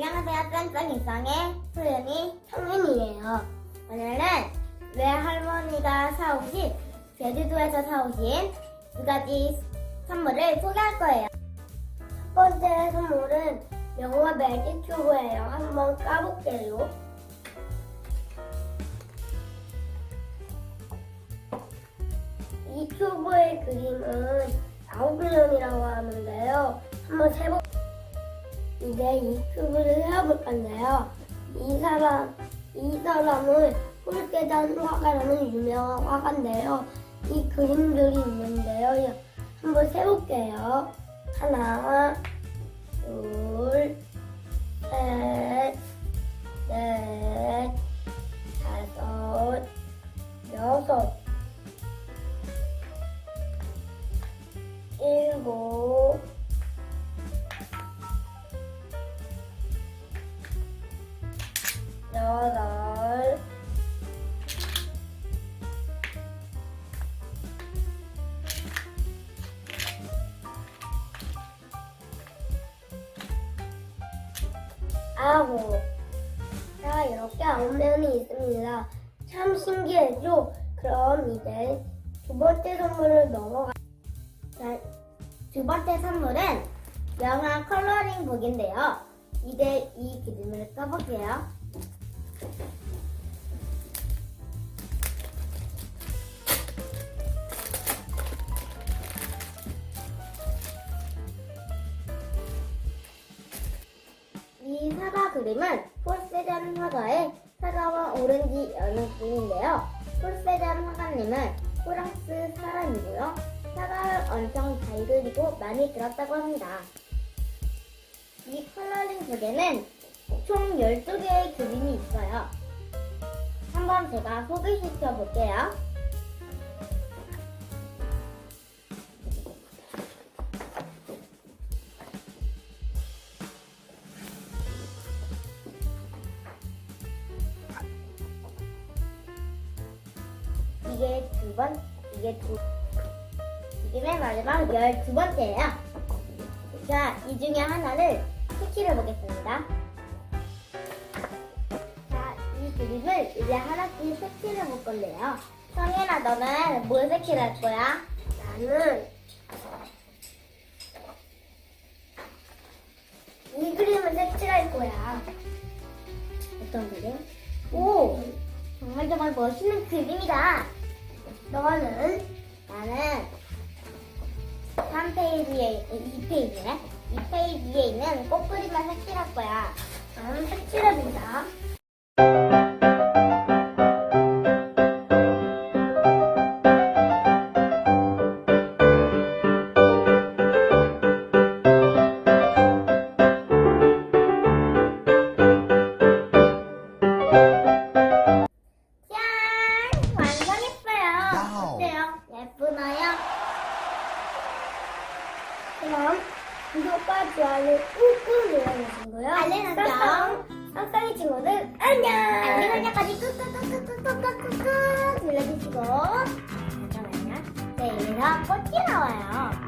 안녕하세요. 짠짠 일상의 소연이 성윤이에요. 오늘은 외할머니가 사오신 제주도에서 사오신 두 가지 선물을 소개할 거예요. 첫 번째 선물은 영화 매직 큐브예요. 한번 까볼게요. 이 큐브의 그림은 아홉년이라고 하는데요. 한번 세보 이제 이 큐브를 세어볼 건데요. 이 사람, 이 사람은 홀계단 화가라는 유명한 화가인데요. 이 그림들이 있는데요. 한번 세볼게요. 하나, 아홉. 자, 이렇게 아홉 면이 있습니다. 참 신기하죠? 그럼 이제 두 번째 선물을 넘어가. 자, 두 번째 선물은 영화 컬러링 북인데요. 이제 이 그림을 써볼게요. 그림은 폴세잔 화가의 사과와 오렌지 연극인데요. 폴세잔 화가님은 프랑스 사람이고요. 사과를 엄청 잘 그리고 많이 그렸다고 합니다. 이 컬러링 북에는 총 12개의 그림이 있어요. 한번 제가 소개시켜 볼게요. 이게 두 번, 이게 두, 이게 맨 마지막 열두 번째예요. 자, 이 중에 하나를 색칠해 보겠습니다. 자, 이 그림을 이제 하나씩 색칠해 볼 건데요. 성현아, 너는 뭘 색칠할 거야? 나는 이 그림을 색칠할 거야. 어떤 그림? 오! 정말 정말 멋있는 그림이다. 너는 나는 3페이지에 2페이지네. 2페이지에 있는 꽃그림만 색칠할 거야. 나는 색칠해본다. 그럼 구독과 좋아요 꾹꾹 눌러주시고요. 알림 설정. 쌍쌍이 친구들 안녕. 알림 설정까지 꾹꾹꾹꾹꾹꾹꾹꾹 눌러주시고 잠깐만요. 네, 여기서 꽃이 나와요.